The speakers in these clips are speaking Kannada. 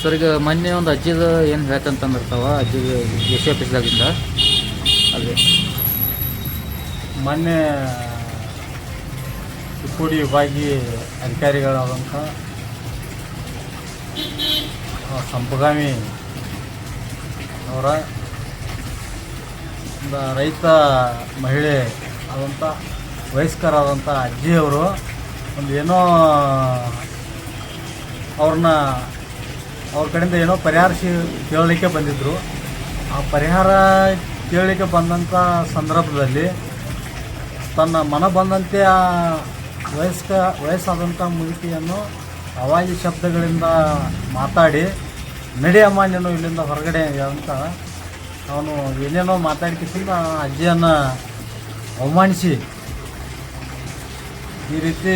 ಸರ್ ಈಗ ಮೊನ್ನೆ ಒಂದು ಅಜ್ಜಿದ ಏನು ಹೇಳ್ತಂತಂದಿರ್ತಾವ, ಅಜ್ಜಿಗೆ ಎ ಸಿ ಆಫೀಸ್ದಾಗಿಂದ. ಅಲ್ಲಿ ಮೊನ್ನೆ ಚಿಕ್ಕೋಡಿ ವಿಭಾಗಿ ಅಧಿಕಾರಿಗಳಾದಂಥ ಸಂಪಗಾಮಿ ಅವರ ಒಂದು ರೈತ ಮಹಿಳೆ ಆದಂಥ, ವಯಸ್ಕರಾದಂಥ ಅಜ್ಜಿಯವರು ಒಂದು ಏನೋ ಅವ್ರನ್ನ ಅವ್ರ ಕಡೆಯಿಂದ ಏನೋ ಪರಿಹಾರ ಶಿ ಕೇಳಲಿಕ್ಕೆ ಬಂದಿದ್ದರು ಆ ಪರಿಹಾರ ಕೇಳಲಿಕ್ಕೆ ಬಂದಂಥ ಸಂದರ್ಭದಲ್ಲಿ ತನ್ನ ಮನ ಬಂದಂತೆ ಆ ವಯಸ್ಕ ವಯಸ್ಸಾದಂಥ ಮುದುಕಿಯನ್ನು ಅವಾಜಿ ಶಬ್ದಗಳಿಂದ ಮಾತಾಡಿ ನಡೆಯಮ್ಮ ನೀನು ಇಲ್ಲಿಂದ ಹೊರಗಡೆ ಅಂತ ಅವನು ಏನೇನೋ ಮಾತಾಡ್ಕಿಸಿಂದ ಅಜ್ಜಿಯನ್ನು ಅವಮಾನಿಸಿ. ಈ ರೀತಿ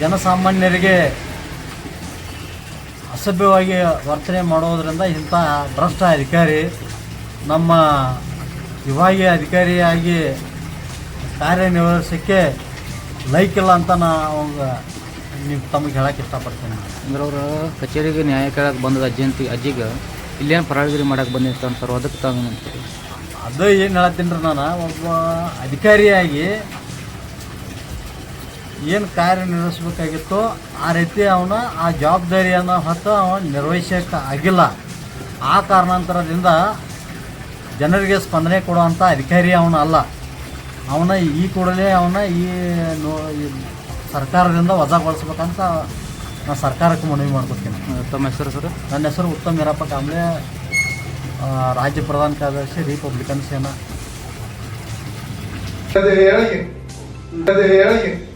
ಜನಸಾಮಾನ್ಯರಿಗೆ ಅಸಭ್ಯವಾಗಿ ವರ್ತನೆ ಮಾಡೋದರಿಂದ ಇಂಥ ಭ್ರಷ್ಟ ಅಧಿಕಾರಿ ನಮ್ಮ ವಿಭಾಗೀಯ ಅಧಿಕಾರಿಯಾಗಿ ಕಾರ್ಯನಿರ್ವಹಿಸೋಕ್ಕೆ ಲೈಕ್ ಇಲ್ಲ ಅಂತ ನಾ ಅವಾಗ ನೀವು ತಮಗೆ ಹೇಳಕ್ಕೆ ಇಷ್ಟಪಡ್ತೀನಿ. ಅಂದ್ರೆ ಅವರು ಕಚೇರಿಗೆ ನ್ಯಾಯ ಕೇಳಕ್ಕೆ ಬಂದದ ಅಜ್ಜಿ ಅಂತ ಅಜ್ಜಿಗೆ ಇಲ್ಲೇನು ಪರಾಳಗಿರಿ ಮಾಡಕ್ಕೆ ಸರ್ ಅದಕ್ಕೆ ತಾವು ಅದು ಏನು ಹೇಳತ್ತೀನಿ ರೀ ನಾನು ಒಬ್ಬ ಅಧಿಕಾರಿಯಾಗಿ ಏನು ಕಾರ್ಯನಿರ್ವಹಿಸ್ಬೇಕಾಗಿತ್ತು ಆ ರೀತಿ ಅವನ ಆ ಜವಾಬ್ದಾರಿಯನ್ನು ಹೊತ್ತು ಅವನು ನಿರ್ವಹಿಸೋಕ್ಕೆ ಆಗಿಲ್ಲ. ಆ ಕಾರಣಾಂತರದಿಂದ ಜನರಿಗೆ ಸ್ಪಂದನೆ ಕೊಡುವಂಥ ಅಧಿಕಾರಿ ಅವನು ಅಲ್ಲ. ಅವನ ಈ ಕೂಡಲೇ ಅವನ ಈ ನೋ ಈ ಸರ್ಕಾರದಿಂದ ವಜಾಗೊಳಿಸ್ಬೇಕಂತ ನಾನು ಸರ್ಕಾರಕ್ಕೆ ಮನವಿ ಮಾಡ್ಕೊತೀನಿ. ಉತ್ತಮ ತಮ್ಮ ಹೆಸರು ಸರ್? ನನ್ನ ಹೆಸರು ಉತ್ತಮ್ ವೀರಪ್ಪ ಕಾಂಬ್ಳೆ. ಆ, ರಾಜ್ಯ ಪ್ರಧಾನ ಕಾರ್ಯದರ್ಶಿ ರಿಪಬ್ಲಿಕನ್ ಸೇನಾ. ಹೇಳಿ ಹೇಳಕ್ಕೆ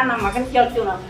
ನಮ್ಮ ಮಗನ್ ಕೇಳ್ತೀವಿ ನಾವು.